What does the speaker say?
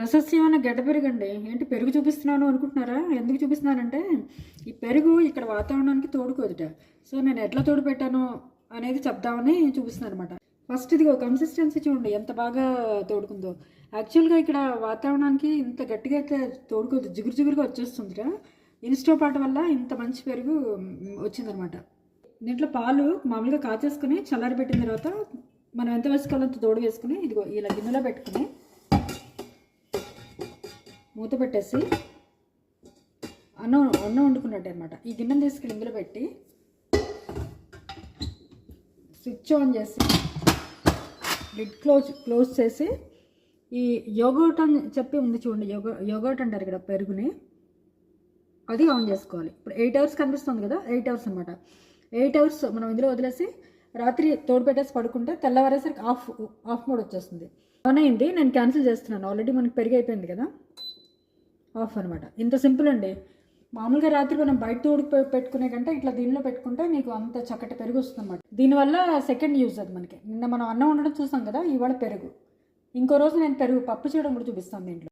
ప్రశస్యమైన గడ్డ పెరుగండి. ఏంటి పెరుగు చూపిస్తున్నాను అనుకుంటున్నారా? ఎందుకు చూపిస్తున్నానంటే ఈ పెరుగు ఇక్కడ వాతావరణానికి తోడుకోదుట. సో నేను ఎట్లా తోడు పెట్టాను అనేది చెప్దామని చూపిస్తున్నాను అనమాట ఫస్ట్ ఇదిగో కన్సిస్టెన్సీ చూడండి ఎంత బాగా తోడుకుందో. యాక్చువల్గా ఇక్కడ వాతావరణానికి ఇంత గట్టిగా అయితే తోడుకోదు జిగురు జిగురుగా వచ్చేస్తుందిరా. ఇన్స్టోపాట్ వల్ల ఇంత మంచి పెరుగు వచ్చిందనమాట దీంట్లో పాలు మామూలుగా కాచేసుకుని చల్లారి పెట్టిన తర్వాత మనం ఎంత వేసుకోవాలో అంత తోడు వేసుకుని ఇదిగో ఇలా గిన్నెలో పెట్టుకుని మూత పెట్టేసి అన్నం అన్నం వండుకున్నట్టు అనమాట ఈ గిన్నెను తీసుకెళ్ళి ఇందులో పెట్టి స్విచ్ ఆన్ చేసి లిడ్ క్లోజ్ క్లోజ్ చేసి ఈ యోగౌట్ అని చెప్పి ఉంది చూడండి యోగ యోగౌట్ అంటారు ఇక్కడ పెరుగుని. అది ఆన్ చేసుకోవాలి. ఇప్పుడు ఎయిట్ అవర్స్ కనిపిస్తుంది కదా ఎయిట్ అవర్స్ అనమాట ఎయిట్ అవర్స్ మనం ఇందులో వదిలేసి రాత్రి తోడు పెట్టేసి పడుకుంటే తెల్లవారేసరికి ఆఫ్ ఆఫ్ మోడ్ వచ్చేస్తుంది. అవునైంది అయింది నేను క్యాన్సిల్ చేస్తున్నాను. ఆల్రెడీ మనకి పెరిగి అయిపోయింది కదా. ఆఫ్ అనమాట. ఇంత సింపుల్ అండి. మామూలుగా రాత్రి మనం బయట తోడు పె- పెట్టుకునే కంటే ఇట్లా దీనిలో పెట్టుకుంటే నీకు అంత చక్కటి పెరుగు వస్తుంది అనమాట దీనివల్ల సెకండ్ యూజ్ అది మనకి. నిన్న మనం అన్నం ఉండడం చూసాం కదా ఇవాళ పెరుగు. ఇంకో రోజు నేను పెరుగు పప్పు చేయడం కూడా చూపిస్తాను దీంట్లో.